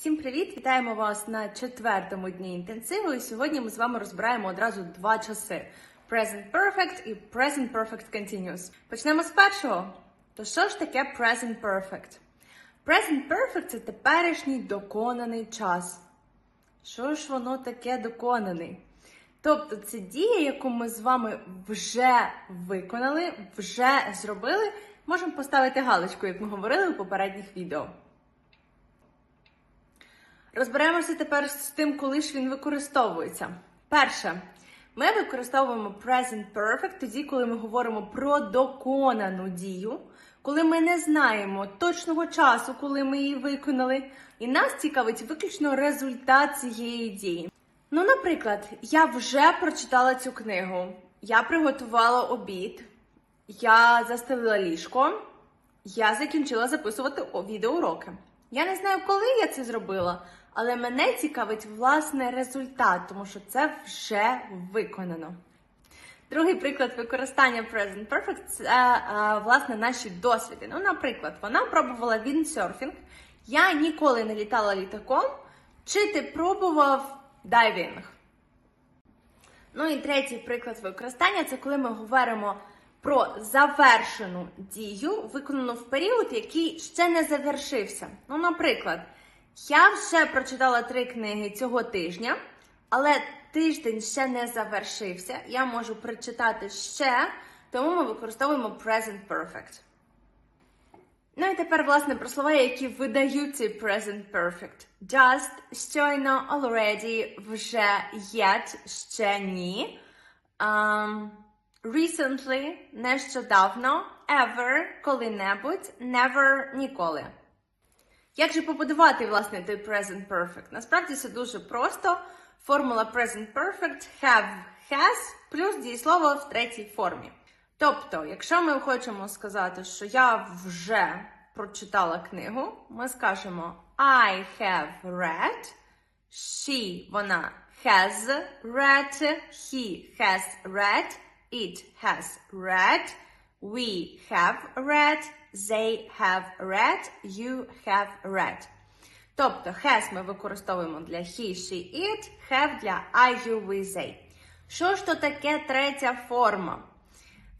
Всім привіт! Вітаємо вас на четвертому дні інтенсиву. І сьогодні ми з вами розбираємо одразу два часи: Present Perfect і Present Perfect Continuous. Почнемо з першого. То що ж таке Present Perfect? Present Perfect це теперішній доконаний час. Що ж воно таке доконаний? Тобто це дія, яку ми з вами вже виконали, вже зробили. Можемо поставити галочку, як ми говорили у попередніх відео. Розберемося тепер з тим, коли ж він використовується. Перше, ми використовуємо present perfect тоді, коли ми говоримо про доконану дію, коли ми не знаємо точного часу, коли ми її виконали, і нас цікавить виключно результат цієї дії. Ну, наприклад, я вже прочитала цю книгу, я приготувала обід, я застелила ліжко, я закінчила записувати відеоуроки. Я не знаю, коли я це зробила, але мене цікавить власне результат, тому що це вже виконано. Другий приклад використання Present Perfect це е, власне наші досвіди. Ну, наприклад, вона пробувала віндсерфінг, я ніколи не літала літаком. Чи ти пробував дайвінг? Ну і третій приклад використання це коли ми говоримо про завершену дію, виконану в період, який ще не завершився. Ну, наприклад, я вже прочитала три книги цього тижня, але тиждень ще не завершився. Я можу прочитати ще, тому ми використовуємо present perfect. Ну і тепер, власне, про слова, які видають цей present perfect. Just, щойно, already, вже, yet, ще ні. Um, recently, нещодавно, ever, коли-небудь, never, ніколи. Як же побудувати, власне, той present perfect? Насправді це дуже просто. Формула present perfect have, has, плюс дієслово в третій формі. Тобто, якщо ми хочемо сказати, що я вже прочитала книгу, ми скажемо I have read, she, вона has read, he has read, it has read, we have read, they have read, you have read. Тобто has ми використовуємо для he, she, it, have для I, you, we, they. Що ж то таке третя форма?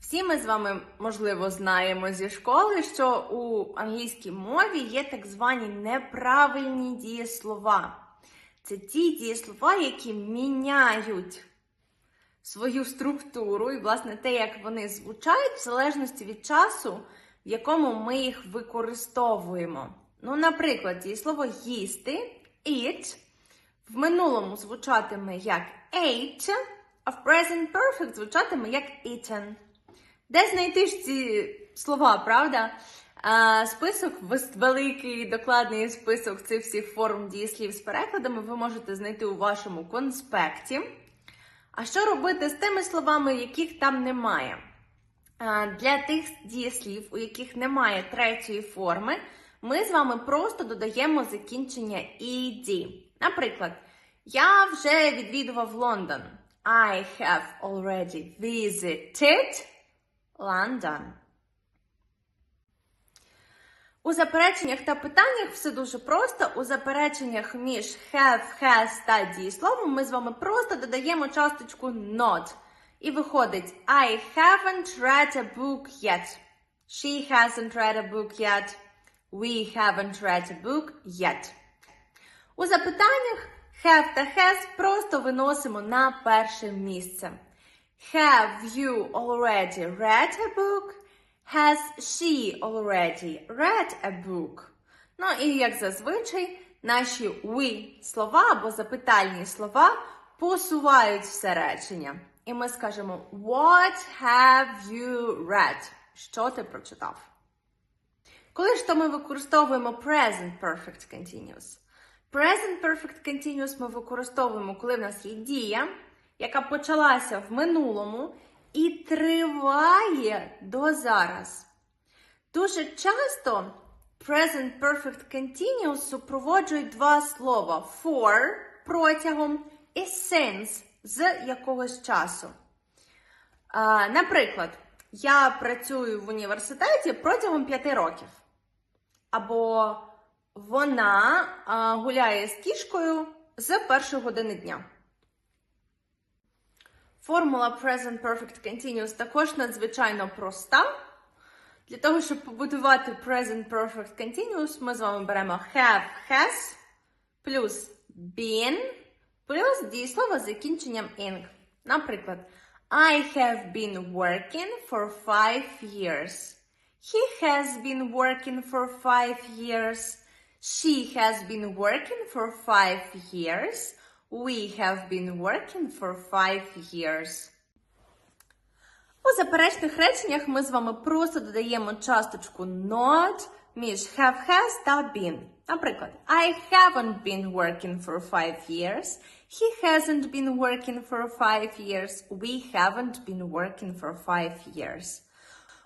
Всі ми з вами, можливо, знаємо зі школи, що у англійській мові є так звані неправильні дієслова. Це ті дієслова, які міняють свою структуру і, власне, те, як вони звучать, в залежності від часу, в якому ми їх використовуємо. Ну, наприклад, дієслово їсти eat в минулому звучатиме як ate, а в present perfect звучатиме як eaten. Де знайти ж ці слова, правда? А, список, великий докладний список цих всіх форм дієслів з перекладами ви можете знайти у вашому конспекті. А що робити з тими словами, яких там немає? Для тих дієслів, у яких немає третьої форми, ми з вами просто додаємо закінчення «ed». Наприклад, я вже відвідував Лондон. I have already visited London. У запереченнях та питаннях все дуже просто. У запереченнях між have, has та дієсловом ми з вами просто додаємо часточку not. І виходить I haven't read a book yet. She hasn't read a book yet. We haven't read a book yet. У запитаннях have та has просто виносимо на перше місце. Have you already read a book? Has she already read a book? Ну і як зазвичай, наші we слова або запитальні слова посувають все речення. І ми скажемо What have you read? Що ти прочитав? Коли ж то ми використовуємо present perfect continuous? Present perfect continuous ми використовуємо, коли в нас є дія, яка почалася в минулому і триває до зараз. Дуже часто present perfect continuous супроводжують два слова for протягом і since з якогось часу. Наприклад, я працюю в університеті протягом п'яти років. Або Вона гуляє з кішкою з першої години дня. Формула Present Perfect Continuous також надзвичайно проста. Для того, щоб побудувати Present Perfect Continuous, ми з вами беремо have, has, плюс been, плюс дієслово з закінченням ing. Наприклад, I have been working for five years. He has been working for five years. She has been working for five years. We have been working for five years. У заперечних реченнях ми з вами просто додаємо часточку not між have, has та been. Наприклад, I haven't been working for five years. He hasn't been working for five years. We haven't been working for five years.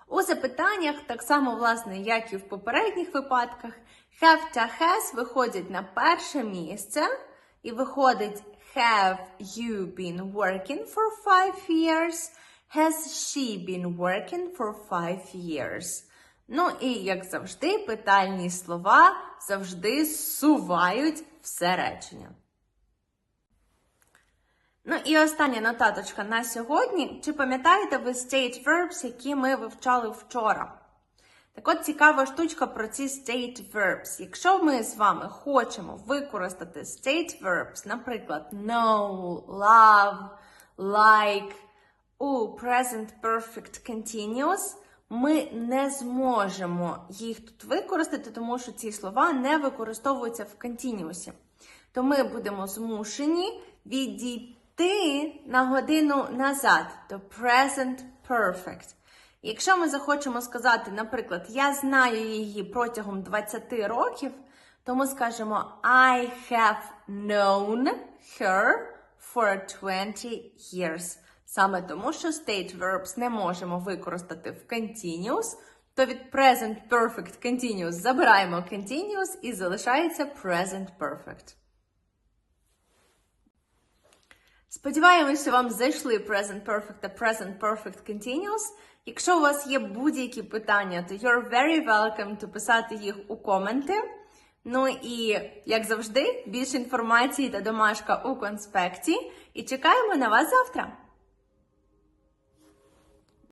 У запитаннях, так само, власне, як і в попередніх випадках, have та has виходять на перше місце і виходить have you been working for five years? Has she been working for five years? Ну і як завжди, питальні слова завжди зсувають все речення. Ну і остання нотаточка на сьогодні. Чи пам'ятаєте ви state verbs, які ми вивчали вчора? Так от цікава штучка про ці state verbs. Якщо ми з вами хочемо використати state verbs, наприклад, know, love, like, у present perfect continuous, ми не зможемо їх тут використати, тому що ці слова не використовуються в continuous. То ми будемо змушені відійти на годину назад до present perfect. Якщо ми захочемо сказати, наприклад, я знаю її протягом 20 років, то ми скажемо I have known her for 20 years. Саме тому, що state verbs не можемо використати в continuous, то від present perfect continuous забираємо continuous і залишається present perfect. Сподіваємося, вам зайшли Present Perfect та Present Perfect Continuous. Якщо у вас є будь-які питання, то you're very welcome to писати їх у коменти. Ну і, як завжди, більше інформації та домашка у конспекті. І чекаємо на вас завтра!